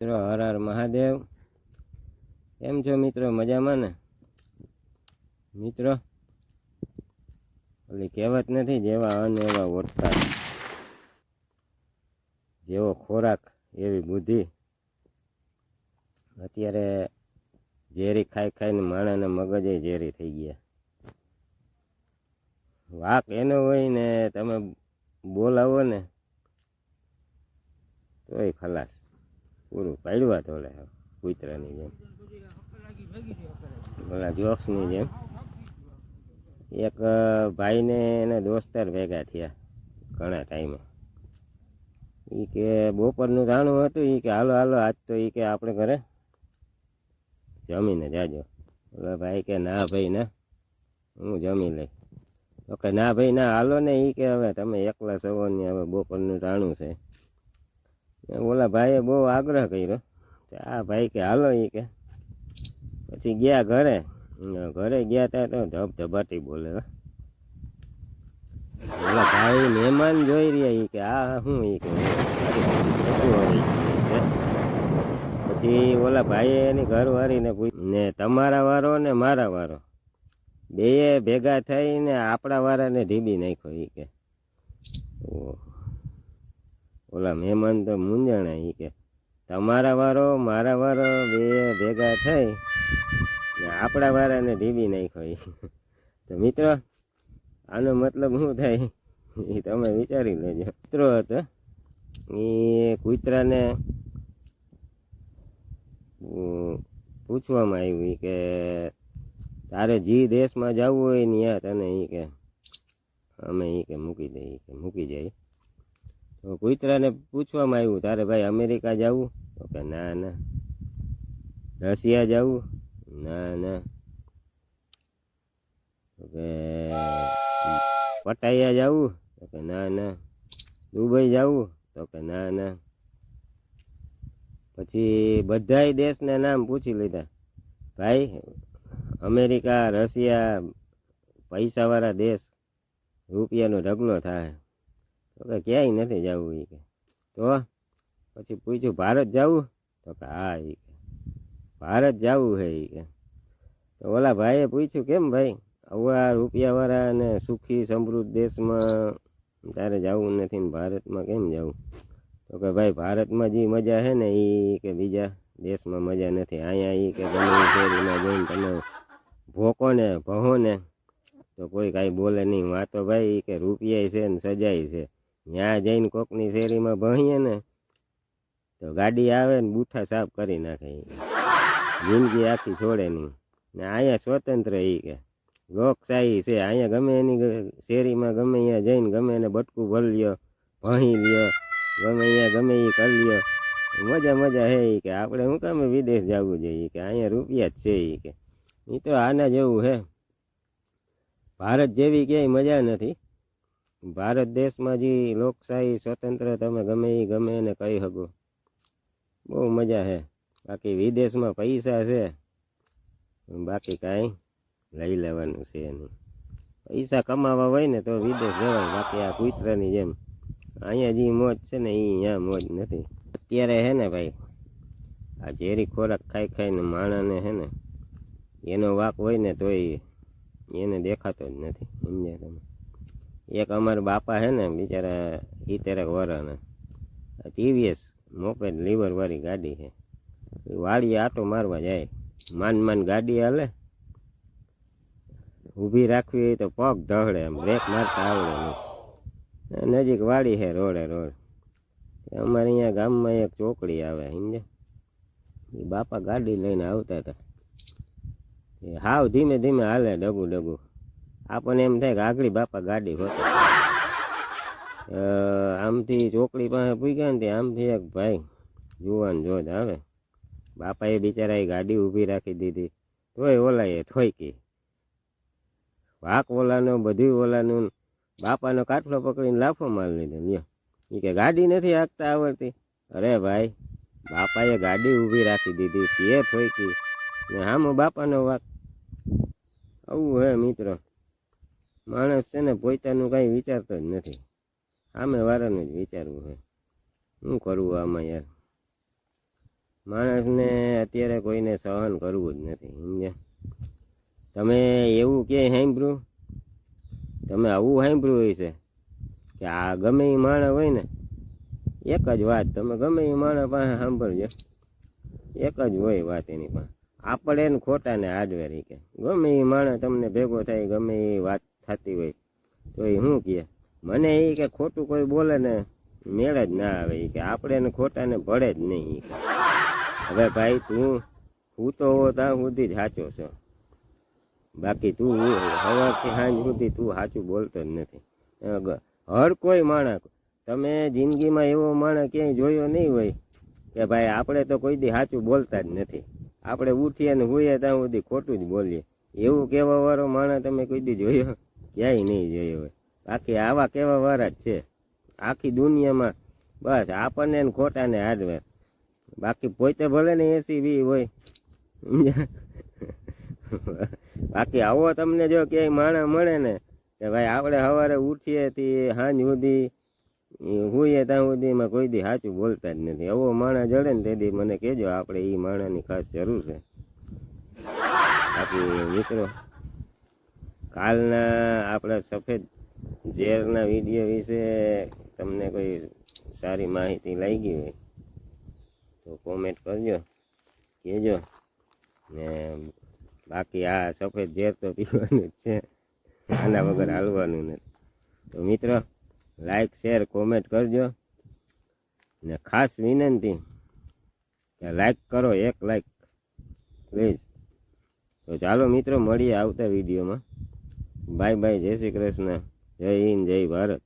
મિત્રો, હર હર મહાદેવ. કેમ છો મિત્રો? મજામાં ને? મિત્રો, ઓલી કહેવત નથી, જેવા અન એવા ઓટતા જેવો ખોરાક એવી બુદ્ધિ. અત્યારે ઝેરી ખાઈ ખાઈને માણાને મગજ ઝેરી થઈ ગયા. વાક એનો હોય ને, તમે બોલાવો ને, તોય ખલાસ. પૂરું પાડવા તોલે કૂતરાની જેમ. ઓલા જોક્સની જેમ. એક ભાઈને એના દોસ્તાર ભેગા થયા ઘણા ટાઈમે. એ કે બપોરનું જાણું હતું એ કે હાલો હાલો, આજ તો એ કે આપણે ઘરે જમીને જાજો. ઓલા ભાઈ કે, ના ભાઈ, ના, હું જમી લઈ તો કે, ના ભાઈ, ના, હાલો ને એ કે હવે તમે એકલા સવારની હવે બપોરનું જાણું છે. ઓલા ભાઈએ બહુ આગ્રહ કર્યો. આ ભાઈ કે, હાલો એ કે. પછી ગયા ઘરે. ઘરે ગયા ત્યાં તો ધબ ધબાટી બોલે ઓલા ભાઈ, મહેમાન જોઈ રહ્યા એ કે, આ શું એ કે. પછી ઓલા ભાઈએ એની ઘરવાળીને ને તમારા વારો ને મારા વારો? બેય ભેગા થઈને આપણા વારાને ઢીબી નાખ્યો એ કે. ઓહો. ઓલા મહેમાન તો મૂંઝાણા એ કે, તમારા વારો, મારા વારો બે ભેગા થઈ આપણા વારાને ઢીબી નાખ્યો એ તો મિત્રો, આનો મતલબ શું થાય? એ તમે વિચારી લેજો. મિત્રો હતો એ કૂતરાને પૂછવામાં આવ્યું કે, તારે જે દેશમાં જવું હોય ને ત્યાં તને એ કે, અમે એ કે મૂકી દઈએ કે મૂકી જાય. તો કૂતરાને પૂછવામાં આવ્યું, તારે ભાઈ અમેરિકા જવું? તો કે, ના ના. રશિયા જવું? ના ના. તો કે, પટાયા જવું? તો કે, ના ના. દુબઈ જવું? તો કે, ના ના. પછી બધાય દેશના નામ પૂછી લીધા. ભાઈ, અમેરિકા, રશિયા, પૈસાવાળા દેશ, રૂપિયાનો ઢગલો થાય. તો કે ક્યાંય નથી જવું એ કે. તો પછી પૂછ્યું, ભારત જવું? તો કે, હા એ કે. ભારત જવું છે એ કે. તો ઓલા ભાઈએ પૂછ્યું, કેમ ભાઈ? અવળા રૂપિયાવાળા અને સુખી સમૃદ્ધ દેશમાં તારે જવું નથી ને ભારતમાં કેમ જવું? તો કે, ભાઈ, ભારતમાં જે મજા છે ને એ કે બીજા દેશમાં મજા નથી. અહીંયા એ કે ગમે શેરીમાં જઈને તમે ભોકો ને ભહો ને, તો કોઈ કાંઈ બોલે નહીં. વાતો ભાઈ કે રૂપિયા છે ને સજાય છે. ત્યાં જઈને કોકની શેરીમાં ભણીએ ને, તો ગાડી આવે ને બૂઠા સાફ કરી નાખે. જિંદગી આખી છોડે નહીં. ને અહીંયા સ્વતંત્ર એ કે લોકશાહી છે, અહીંયા ગમે એની શેરીમાં ગમે અહીંયા જઈને ગમે એને બટકું ભરી લ્યો ભણી લ્યો, ગમે અહીંયા ગમે એ કરી લ્યો. મજા મજા હે એ કે, આપણે શું કામે વિદેશ જવું જોઈએ કે, અહીંયા રૂપિયા જ છે એ કે. એ તો આના જેવું હે. ભારત જેવી ક્યાંય મજા નથી. ભારત દેશમાં જે લોકશાહી સ્વતંત્ર તમે ગમે એ ગમે એને કહી શકો. બહુ મજા છે બાકી વિદેશમાં પૈસા છે. બાકી કાંઈ લઈ લેવાનું છે નહીં પૈસા કમાવા હોય ને તો વિદેશ જવાય. બાકી આ કુતરાની જેમ. અહીંયા જે મોજ છે ને એ અહીંયા મોજ નથી. અત્યારે હે ને ભાઈ, આ ઝેરી ખોરાક ખાઈ ખાઈને માણસને હે ને, એનો વાક હોય ને તોય એને દેખાતો જ નથી. સમજ્યા તમે? એક અમારા બાપા છે ને, બિચારા સિત્તેરક વરાના. ટીવીએસ મોપેડ લીવરવાળી ગાડી છે. વાડીએ આટો મારવા જાય. માન માન ગાડી હાલે. ઊભી રાખવી હોય તો પગ ઢહળે એમ, બ્રેક મારતા આવડે નહીં. નજીક વાડી છે રોડે રોડ. અમારે અહીંયા ગામમાં એક ચોકડી આવે સમજે એ બાપા ગાડી લઈને આવતા હતા. હાવ ધીમે ધીમે હાલે ડગું ડગું. આપણને એમ થાય કે આગળી બાપા ગાડી હોતે. આમથી ચોકડી પાસે પૂગ્યા ને આમથી એક ભાઈ જુવાન જોજ આવે. બાપાએ બિચારાએ ગાડી ઊભી રાખી દીધી. તોય ઓલાએ ઠોકી વાક ઓલાનો બધું ઓલાનું. બાપાનો કાટલો પકડીને લાફો મારી લીધો. લ્યો એ કે ગાડી નથી હાંકતા આવડતી. અરે ભાઈ, બાપાએ ગાડી ઊભી રાખી દીધી. તે ઠોકી ને હામો બાપાનો વાક. આવું હે મિત્રો. માણસ છે ને પોતાનું કાંઈ વિચારતો જ નથી. સામે વારાનું જ વિચારવું છે શું કરવું આમાં યાર? માણસને અત્યારે કોઈને સહન કરવું જ નથી, સમજ્યા? તમે એવું ક્યાંય સાંભળ્યું? તમે આવું સાંભળ્યું હોય છે કે આ ગમે એ માણસ હોય ને, એક જ વાત તમે ગમે એ માણસ પાસે સાંભળજો. એક જ હોય વાત એની પાસે. આપણે એને ખોટા ને હાર્ડવેર કે ગમે એ માણસ તમને ભેગો થાય, ગમે એ વાત થતી હોય. તો એ શું કહે મને એ કે ખોટું કોઈ બોલે ને, મેળ જ ના આવે એ કે. આપણે ને ખોટાને ભળે જ નહીં હવે ભાઈ તું, હું તો હો ત્યાં સુધી જ સાચો છો. બાકી તું સવારથી સાંજ સુધી તું સાચું બોલતો જ નથી. હર કોઈ માણસ, તમે જિંદગીમાં એવો માણસ ક્યાંય જોયો નહીં હોય કે ભાઈ આપણે તો કોઈ દી સાચું બોલતા જ નથી. આપણે ઉઠીએ ને હોઈએ ત્યાં સુધી ખોટું જ બોલીએ. એવું કહેવા વાળો માણસ તમે કોઈ દી જોયો? ક્યાંય નહીં જોયો હોય. બાકી આવા કેવા વારા જ છે. આખી દુનિયામાં બસ આપણને ને ખોટા ને હાર્ડવેર બાકી પોતે ભલે ને એસી બી હોય. બાકી આવો તમને જો ક્યાંય માણસ મળે ને કે ભાઈ આપણે સવારે ઉઠીએ થી સાંજ સુધી હોઈએ ત્યાં સુધીમાં કોઈ દી સાચું બોલતા જ નથી. એવો માણસ જડે ને તેથી મને કહેજો, આપણે એ માણસની ખાસ જરૂર છે. બાકી મિત્રો કાલના આપણા સફેદ ઝેરના વીડિયો વિશે તમને કોઈ સારી માહિતી લાગી હોય તો કોમેન્ટ કરજો, કહેજો. ને બાકી આ સફેદ ઝેર તો પીવાનું જ છે. આના વગર હાલવાનું નથી. તો મિત્રો લાઈક શેર કોમેન્ટ કરજો. ને ખાસ વિનંતી કે લાઈક કરો, એક લાઈક પ્લીઝ તો ચાલો મિત્રો, મળીએ આવતા વિડીયોમાં. બાય બાય જય શ્રી કૃષ્ણ. જય હિન્દ જય ભારત.